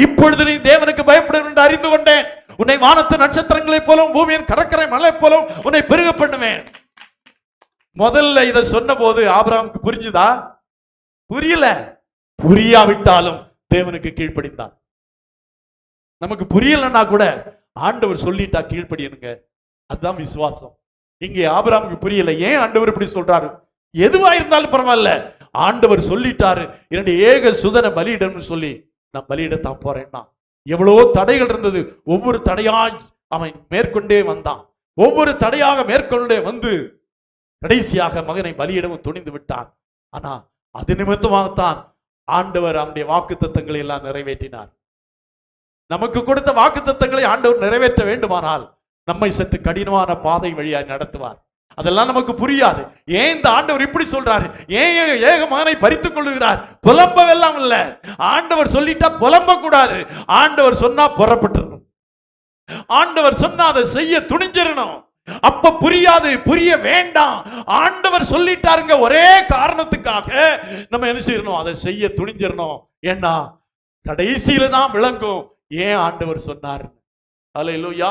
இப்பொழுது நீ தேவனுக்கு பயப்படும் என்று அறிந்து கொண்டேன். உன்னை வானத்து நட்சத்திரங்களைப் போலும் பூமியின் கடற்கரை மலை போலும் உன்னை பெருக பண்ணுவேன். முதல்ல இதை சொன்ன போது ஆபராமுக்கு புரிஞ்சுதா? புரியல. புரியாவிட்டாலும் தேவனுக்கு கீழ்ப்படிந்தான். நமக்கு புரியலன்னா கூட ஆண்டவர் சொல்லிட்டா கீழ்ப்படியனுங்க அதுதான் விசுவாசம். இங்கே ஆபராமுக்கு புரியல. ஏன் ஆண்டவர் இப்படி சொல்றாரு? எதுவா இருந்தாலும் பரவாயில்ல. ஆண்டவர் சொல்லிட்டாரு. இரண்டு ஏக சுதன பலியிடம்னு சொல்லி நான் பலியிடத்தான் போறேன்னா எவ்வளவோ தடைகள் இருந்தது. ஒவ்வொரு தடையாய் அவன் மேற்கொண்டே வந்தான். ஒவ்வொரு தடையாக மேற்கொண்டே வந்து கடைசியாக மகனை பலியிடவும் துணிந்து விட்டான். ஆனா அது நிமித்தமாகத்தான் ஆண்டவர் அவனுடைய வாக்கு தத்தங்களை எல்லாம் நிறைவேற்றினார். நமக்கு கொடுத்த வாக்கு தத்தங்களை ஆண்டவர் நிறைவேற்ற வேண்டுமானால் நம்மை சற்று கடினமான பாதை வழியாய் நடத்துவார். அதெல்லாம் நமக்கு புரியாது. ஏன் இந்த ஆண்டவர் இப்படி சொல்றாரு? ஏன் ஏக மகனை பறித்துக் கொள்ளுகிறார்? புலம்பவெல்லாம் இல்ல. ஆண்டவர் சொல்லிட்டா புலம்ப கூடாது ஆண்டவர் சொன்னா புறப்பட்டுறணும். ஆண்டவர் சொன்னா அதை செய்ய துணிஞ்சிடணும் அப்ப புரியாது. புரிய வேண்டாம். ஆண்டவர் சொல்லிட்டாருங்க ஒரே காரணத்துக்காக நம்ம என்ன செய்யணும் அதை செய்ய துணிஞ்சிடணும் ஏன்னா கடைசியில தான் விளங்கும். ஏன் ஆண்டவர் சொன்னார் அல்லேலூயா